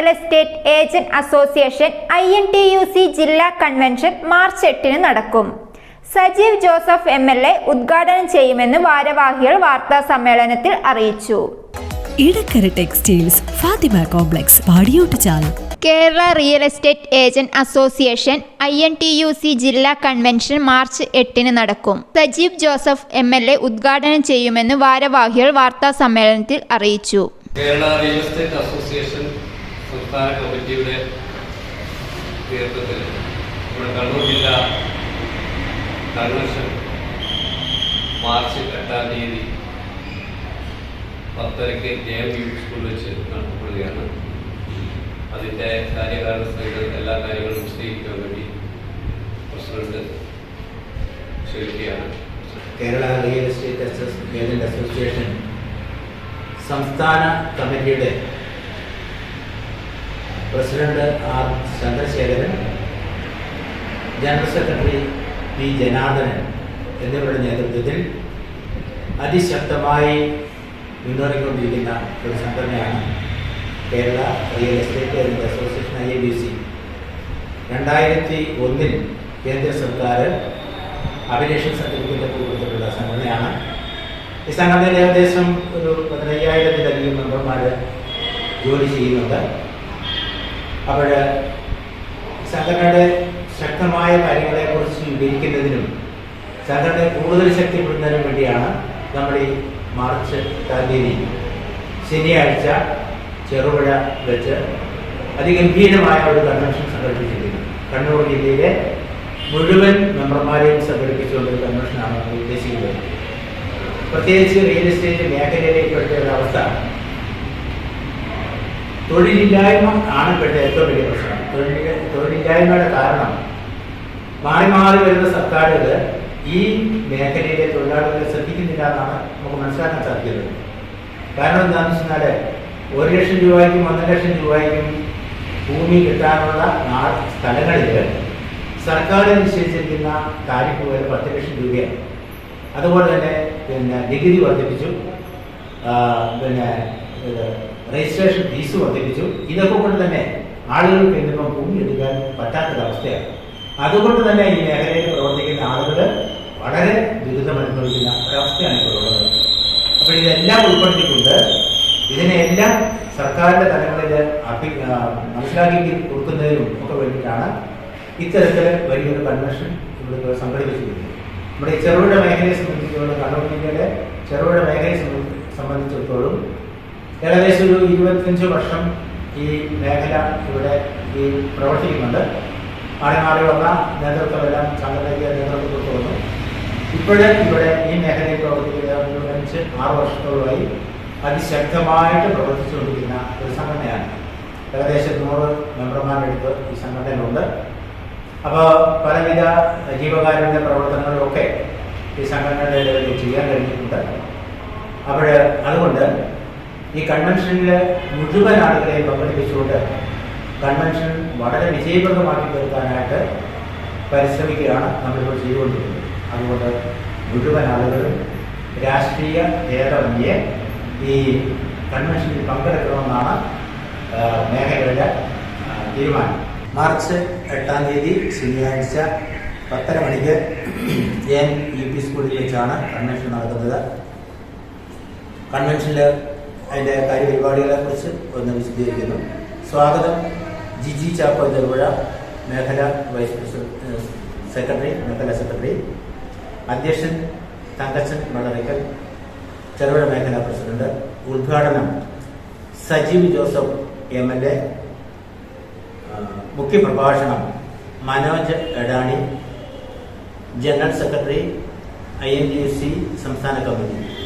Real estate agent association I N T U C ജില്ലാ convention March എട്ടിന് നടക്കും. Sajeev Joseph M L A ഉദ്ഘാടനം ചെയ്യുമെന്ന് ഭാരവാഹികൾ വാർത്താ സമ്മേളനത്തിൽ അറിയിച്ചു. Edakkara textiles Fathima complex Padiyottuchal Kerala real estate agent association I N T U C ജില്ലാ കൺവെൻഷൻ മാർച്ച് എട്ടിന് നടക്കും. Sajeev Joseph M L A ഉദ്ഘാടനം ചെയ്യുമെന്ന് ഭാരവാഹികൾ വാർത്താ സമ്മേളനത്തിൽ അറിയിച്ചു. കേരള റിയൽ എസ്റ്റേറ്റ് അസോസിയേഷൻ സംസ്ഥാന കമ്മിറ്റിയുടെ നേതൃത്വത്തിൽ നമ്മുടെ കണ്ണൂർ ജില്ല കൺവെൻഷൻ മാർച്ച് എട്ടാം തീയതി പത്തരയ്ക്ക് ജെ എം യു സ്കൂളിൽ വെച്ച് നടത്തപ്പെടുകയാണ് അതിന്റെ കാര്യകാരണ സഹിതം എല്ലാ കാര്യങ്ങളും വിശദീകരിക്കാൻ വേണ്ടി പ്രസിഡന്റ് ക്ഷണിക്കുകയാണ്. കേരള റിയൽ എസ്റ്റേറ്റ് അസോസ് അസോസിയേഷൻ സംസ്ഥാന കമ്മിറ്റിയുടെ president R Chandrasekharan general secretary P Janardhanan എന്നിവരുടെ നേതൃത്വത്തിൽ അതിശക്തമായി മുന്നേറിക്കൊണ്ടിരിക്കുന്ന ഒരു സംഘടനയാണ് Kerala real estate agent association I A B C. രണ്ടായിരത്തി ഒന്നിൽ കേന്ദ്ര സർക്കാർ അഭിലേഷൻ സർട്ടിഫിക്കറ്റ് കൊടുത്തിട്ടുള്ള സംഘടനയാണ്. ഈ സംഘടനയിൽ ഏകദേശം ഒരു പതിനയ്യായിരത്തിലധികം മെമ്പർമാർ ജോലി ചെയ്യുന്നുണ്ട്. അപ്പോൾ സംഘടനയുടെ ശക്തമായ കാര്യങ്ങളെക്കുറിച്ച് വിവരിക്കുന്നതിനും സംഘടനയെ കൂടുതൽ ശക്തിപ്പെടുന്നതിനും വേണ്ടിയാണ് നമ്മൾ ഈ മാർച്ച് തീയതി ശനിയാഴ്ച ചെറുപുഴ വെച്ച് അതിഗംഭീരമായ ഒരു കൺവെൻഷൻ സംഘടിപ്പിച്ചിരിക്കുന്നു. കണ്ണൂർ ജില്ലയിലെ മുഴുവൻ മെമ്പർമാരെയും സംഘടിപ്പിച്ചുകൊണ്ട് ഒരു കൺവെൻഷനാണ് നമ്മൾ ഉദ്ദേശിക്കുന്നത്. പ്രത്യേകിച്ച് റിയൽ എസ്റ്റേറ്റ് മേഖലയിലേക്ക് ഇപ്പോഴത്തെ ഒരു അവസ്ഥ തൊഴിലില്ലായ്മ ഇപ്പോഴത്തെ ഏറ്റവും വലിയ പ്രശ്നം തൊഴിലില്ല തൊഴിലില്ലായ്മയുടെ കാരണം മാറി മാറി വരുന്ന സർക്കാരുകൾ ഈ മേഖലയിലെ തൊഴിലാളികളെ ശ്രദ്ധിക്കുന്നില്ല എന്നാണ് നമുക്ക് മനസ്സിലാക്കാൻ സാധിക്കുന്നത്. കാരണം എന്താണെന്ന് വെച്ചാൽ ഒരു ലക്ഷം രൂപയ്ക്കും ഒന്നര ലക്ഷം രൂപയ്ക്കും ഭൂമി കിട്ടാനുള്ള നാ സ്ഥലങ്ങളിൽ സർക്കാർ നിശ്ചയിച്ചിരിക്കുന്ന താരിഫ് വരെ പത്ത് ലക്ഷം രൂപയാണ്. അതുപോലെ തന്നെ പിന്നെ നികുതി വർദ്ധിപ്പിച്ചു. പിന്നെ രജിസ്ട്രേഷൻ ഫീസ് വർദ്ധിപ്പിച്ചു. ഇതൊക്കെ കൊണ്ട് തന്നെ ആളുകൾക്ക് ഇന്നിപ്പം ഭൂമി എടുക്കാൻ പറ്റാത്തൊരവസ്ഥയാണ്. അതുകൊണ്ട് തന്നെ ഈ മേഖലയിൽ പ്രവർത്തിക്കുന്ന ആളുകൾ വളരെ ദുരിതം അനുഭവിക്കുന്ന ഒരവസ്ഥയാണ് ഇപ്പോൾ ഉള്ളത്. അപ്പോൾ ഇതെല്ലാം ഉൾപ്പെടുത്തിക്കൊണ്ട് ഇതിനെല്ലാം സർക്കാരിന്റെ തലങ്ങളിൽ അഭി മനസ്സിലാക്കി കൊടുക്കുന്നതിനും ഒക്കെ വേണ്ടിയിട്ടാണ് ഇത്തരത്തിൽ വലിയൊരു കൺവെൻഷൻ ഇവിടെ സംഘടിപ്പിച്ചിരിക്കുന്നത്. നമ്മുടെ ചെറുകിട മേഖലയെ സംബന്ധിച്ചിടത്തോളം കണ്ണൂർ ജില്ലയിലെ ചെറുകിട മേഖലയെ സംബന്ധിച്ചിടത്തോളം ഏകദേശം ഒരു ഇരുപത്തിയഞ്ച് വർഷം ഈ മേഖല ഇവിടെ ഈ പ്രവർത്തിക്കുന്നുണ്ട്. മാറി മാറി നേതൃത്വമെല്ലാം സംഘടനയ്ക്ക് നേതൃത്വം കൊടുത്തു വന്നു ഇപ്പോഴേ ഇവിടെ ഈ മേഖലയിൽ പ്രവർത്തിക്കുന്ന ആറ് വർഷത്തോളമായി അതിശക്തമായിട്ട് പ്രവർത്തിച്ചുകൊണ്ടിരിക്കുന്ന ഒരു സംഘടനയാണ്. ഏകദേശം നൂറ് മെമ്പർമാരുടെ അടുത്ത് ഈ സംഘടനയിലുണ്ട്. അപ്പോൾ പലവിധ ജീവകാരുണ്യ പ്രവർത്തനങ്ങളൊക്കെ ഈ സംഘടനയുടെ ചെയ്യാൻ കഴിഞ്ഞിട്ടുണ്ട്. അപ്പോൾ അതുകൊണ്ട് ഈ കൺവെൻഷനിൽ മുഴുവൻ ആളുകളെയും പങ്കെടുപ്പിച്ചുകൊണ്ട് കൺവെൻഷൻ വളരെ വിജയപ്രദമാക്കി തീർക്കാനായിട്ട് പരിശ്രമിക്കുകയാണ് നമ്മളിപ്പോൾ ചെയ്തുകൊണ്ടിരിക്കുന്നത്. അതുകൊണ്ട് മുഴുവൻ ആളുകളും രാഷ്ട്രീയ ഭേദമന്യെ ഈ കൺവെൻഷനിൽ പങ്കെടുക്കണമെന്നാണ് മേഖലയുടെ തീരുമാനം. മാർച്ച് എട്ടാം തീയതി ശനിയാഴ്ച പത്തര മണിക്ക് എൻ യു പി സ്കൂളിൽ വെച്ചാണ് കൺവെൻഷൻ നടക്കുന്നത്. കൺവെൻഷനിൽ അതിന്റെ കാര്യപരിപാടികളെ കുറിച്ച് ഒന്ന് വിശദീകരിക്കുന്നു. സ്വാഗതം. ജിജി ചാക്കോ ചെറുപുഴ മേഖല വൈസ് പ്രസിഡന്റ് സെക്രട്ടറി മേഖല സെക്രട്ടറി. അധ്യക്ഷൻ തങ്കച്ചൻ വളറിക്കൽ ചെറുപുഴ മേഖല പ്രസിഡന്റ്. ഉദ്ഘാടനം Sajeev Joseph M L A. മുഖ്യപ്രഭാഷണം Manoj Edani. General secretary I N U C സംസ്ഥാന കമ്മിറ്റി.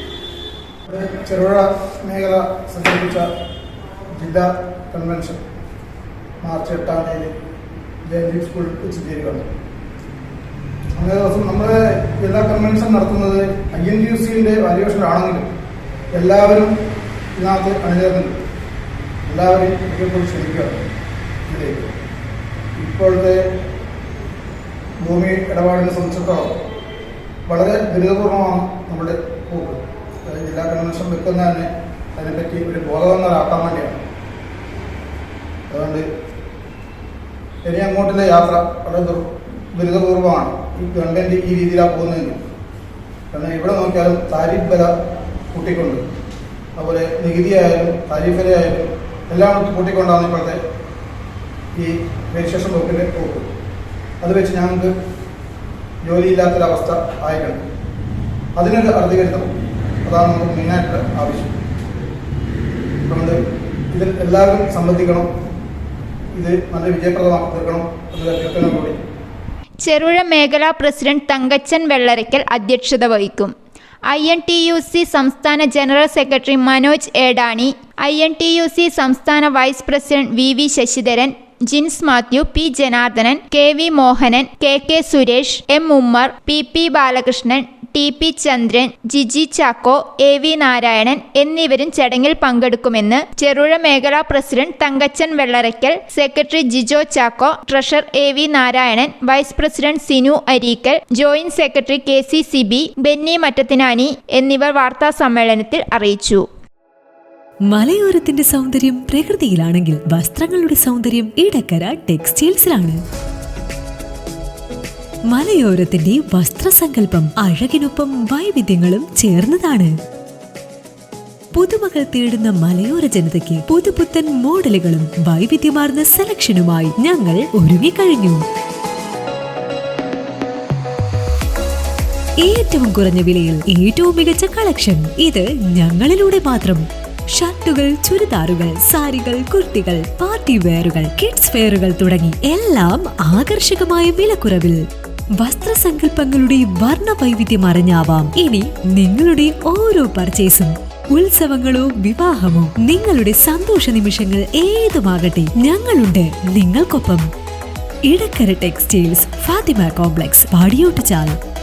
ചെറുപുഴ മേഖല സംഘടിപ്പിച്ച ജില്ലാ കൺവെൻഷൻ മാർച്ച് എട്ടാം തീയതി ജയന്തി സ്കൂൾ വെച്ച് ചേരുകയാണ് അങ്ങനെ ദിവസം നമ്മുടെ ജില്ലാ കൺവെൻഷൻ നടത്തുന്നത് ഐ എൻ യു സിന്റെ വാല്യുവേഷൻ ആണെങ്കിലും എല്ലാവരും ഇതിനകത്ത് അണിചേർന്നുണ്ട് എല്ലാവരെയും ഇതിനെക്കുറിച്ച് ക്ഷണിക്കുകയാണ് ഇതിലേക്ക്. ഇപ്പോഴത്തെ ഭൂമി ഇടപാടിനെ സംബന്ധിച്ചിടത്തോളം വളരെ ദുരിതപൂർവമാണ് നമ്മുടെ ജില്ലാ വെക്കുന്ന തന്നെ അതിനെപ്പറ്റി ഒരു ബോധവന്നരാക്കാൻ വേണ്ടിയാണ്. അതുകൊണ്ട് ഇനി അങ്ങോട്ടുള്ള യാത്ര വളരെ ദുരിതപൂർവമാണ്. ഈ ഗവൺമെന്റ് ഈ രീതിയിലാണ് പോകുന്നതെങ്കിൽ കാരണം ഇവിടെ നോക്കിയാലും താരിഫ് വില കൂട്ടിക്കൊണ്ട് അതുപോലെ നികുതി ആയാലും താരിഫ് വില ആയാലും എല്ലാം കൂട്ടിക്കൊണ്ടാണ് ഇപ്പോഴത്തെ ഈ രജിസ്ട്രേഷൻ വകുപ്പിന്റെ പോക്ക് അത് വെച്ച് ഞങ്ങൾക്ക് ജോലിയില്ലാത്തൊരവസ്ഥ ആയിട്ടുണ്ട്. അതിനൊരു അറുതികരുത്തം അതാണ് നമുക്ക് മെയിനായിട്ട് ആവശ്യം അതുകൊണ്ട് ഇതിൽ എല്ലാവരും സംബന്ധിക്കണം. ഇത് നല്ല വിജയപ്രദമാക്കി തീർക്കണം അഭ്യർത്ഥന കൂടി ചെറുഴ മേഖലാ പ്രസിഡന്റ് തങ്കച്ചൻ വെള്ളരയ്ക്കൽ അധ്യക്ഷത വഹിക്കും. I N T U C സംസ്ഥാന general secretary Manoj Edani I N T U C സംസ്ഥാന vice president V V Sasidharan Jins Mathew P Janardhanan K V Mohanan K K Suresh M Ummer P P Balakrishnan T P Chandran Giji Chacko A V Narayanan എന്നിവരും ചടങ്ങിൽ പങ്കെടുക്കുമെന്ന് ചെറുഴ മേഖലാ president Thankachan Vellarakkal secretary Jijo Chacko treasurer A V Narayanan vice president Sinu Areekkal joint secretary K C Siby Benny Mattathinani എന്നിവർ വാർത്താ സമ്മേളനത്തിൽ അറിയിച്ചു. മലയോരത്തിന്റെ സൗന്ദര്യം പ്രകൃതിയിലാണെങ്കിൽ വസ്ത്രങ്ങളുടെ സൗന്ദര്യം ഇടക്കര ടെക്സ്റ്റൈൽസിലാണ്. മലയോരത്തിന്റെ വസ്ത്രസങ്കല്പം അഴകിനൊപ്പം വൈവിധ്യങ്ങളും ചേർന്നതാണ്. പുതുമകൾ തേടുന്ന മലയോര ജനതയ്ക്ക് പുതുപുത്തൻ മോഡലുകളും വൈവിധ്യമാർന്ന സെലക്ഷനുമായി ഞങ്ങൾ ഒരുങ്ങിക്കഴിഞ്ഞു. ഏറ്റവും കുറഞ്ഞ വിലയിൽ ഏറ്റവും മികച്ച കളക്ഷൻ. ഇത് ഞങ്ങളിലൂടെ മാത്രം. ഷർട്ടുകൾ ചുരിദാറുകൾ സാരികൾ കുർത്തികൾ പാർട്ടി വെയറുകൾ കിഡ്സ് വെയറുകൾ തുടങ്ങി എല്ലാം ആകർഷകമായ വിലക്കുറവിൽ. വസ്ത്രസങ്കല്പങ്ങളുടെ വർണ അറിഞ്ഞാവാം. ഇനി നിങ്ങളുടെ ഓരോ പർച്ചേസും ഉത്സവങ്ങളോ വിവാഹമോ നിങ്ങളുടെ സന്തോഷ നിമിഷങ്ങൾ ഏതുമാകട്ടെ ഞങ്ങളുണ്ട് നിങ്ങൾക്കൊപ്പം. Edakkara textiles Fathima complex Padiyot Padiyottuchal